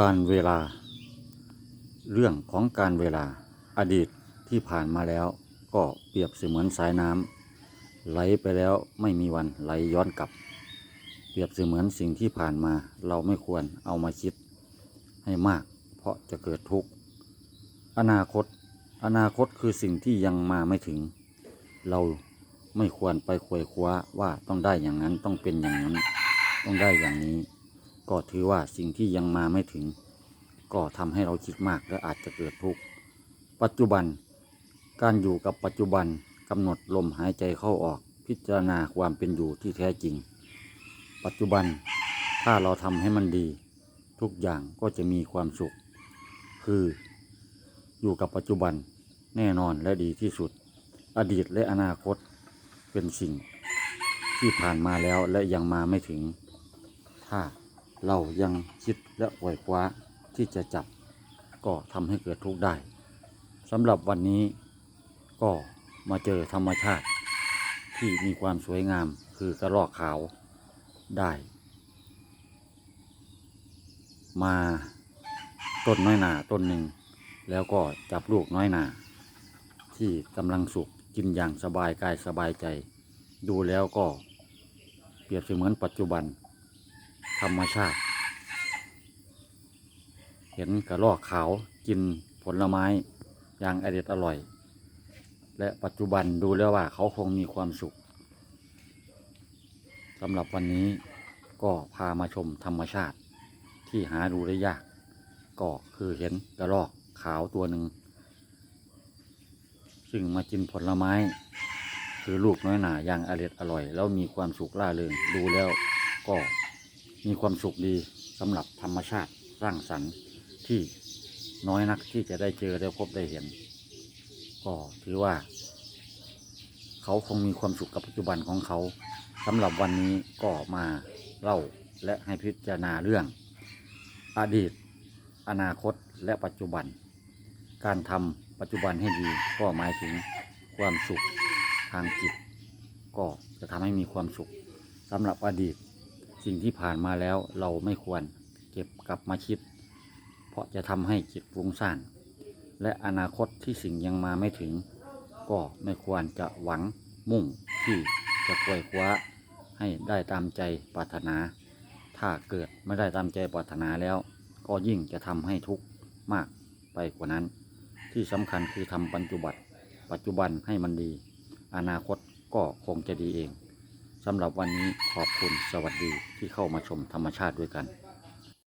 การเวลา เรื่องของการเวลาอดีตที่ผ่านมาแล้วก็เปรียบเสมือนสายน้ำไหลไปแล้วไม่มีวันไหลย้อนกลับ เปรียบเสมือนสิ่งที่ผ่านมาเราไม่ควรเอามาคิดให้มาก เพราะจะเกิดทุกข์อนาคต อนาคตคือสิ่งที่ยังมาไม่ถึง เราไม่ควรไปควยคว้าว่าต้องได้อย่างนั้นต้องเป็นอย่างนั้น ต้องได้อย่างนี้ ก็ถือว่าสิ่งที่ยังมาไม่ถึง ก็ทำให้เราคิดมากและอาจจะเกิดทุกข์ปัจจุบัน การอยู่กับปัจจุบันกำหนดลมหายใจเข้าออก พิจารณาความเป็นอยู่ที่แท้จริง ปัจจุบันถ้าเราทำให้มันดี ทุกอย่างก็จะมีความสุข คือ อยู่กับปัจจุบันแน่นอนและดีที่สุด อดีตและอนาคตเป็นสิ่งที่ผ่านมาแล้วและยังมาไม่ถึง ถ้า เรายังคิดและปล่อยคว้าที่จะจับก็ทำให้เกิดทุกข์ได้สำหรับวันนี้ก็มาเจอธรรมชาติที่มีความสวยงามคือกระรอกขาวได้ มาต้นน้อยหนาต้นหนึ่ง แล้วก็จับลูกน้อยหนาที่กำลังสุกกินอย่างสบายกายสบายใจ ดูแล้วก็เปรียบเสมือนปัจจุบัน ธรรมชาติ เห็นกระรอกขาวกินผลไม้อย่างอเด็ดอร่อย และปัจจุบันดูแล้วว่าเขาคงมีความสุขสำหรับวันนี้ก็พามาชมธรรมชาติที่หาดูได้ยาก ก็คือเห็นกระรอกขาวตัวหนึ่งซึ่งมากินผลไม้ คือลูกน้อยหนาอย่างอร็ดอร่อย แล้วมีความสุขล่าเริงดูแล้วก็ มีความสุขดีสำหรับธรรมชาติสร้างสรรค์ที่น้อยนักที่จะได้เจอได้พบได้เห็น ก็ถือว่า เขาคงมีความสุขกับปัจจุบันของเขาสำหรับวันนี้ก็มาเล่าและให้พิจารณาเรื่อง อดีต อนาคตและปัจจุบัน การทำปัจจุบันให้ดีก็หมายถึงความสุขทางจิต ก็จะทำให้มีความสุขสำหรับอดีต สิ่งที่ผ่านมาแล้วเราไม่ควรเก็บกลับมาคิด เพราะจะทำให้จิตฟุ้งซ่าน และอนาคตที่สิ่งยังมาไม่ถึง ก็ไม่ควรจะหวังมุ่งที่จะควยคว้าให้ได้ตามใจปรารถนา ถ้าเกิดไม่ได้ตามใจปรารถนาแล้ว ก็ยิ่งจะทำให้ทุกข์มากไปกว่านั้น ที่สำคัญคือทำปัจจุบันปัจจุบันให้มันดี อนาคตก็คงจะดีเอง สำหรับวันนี้ขอบคุณสวัสดีที่เข้ามาชมธรรมชาติด้วยกัน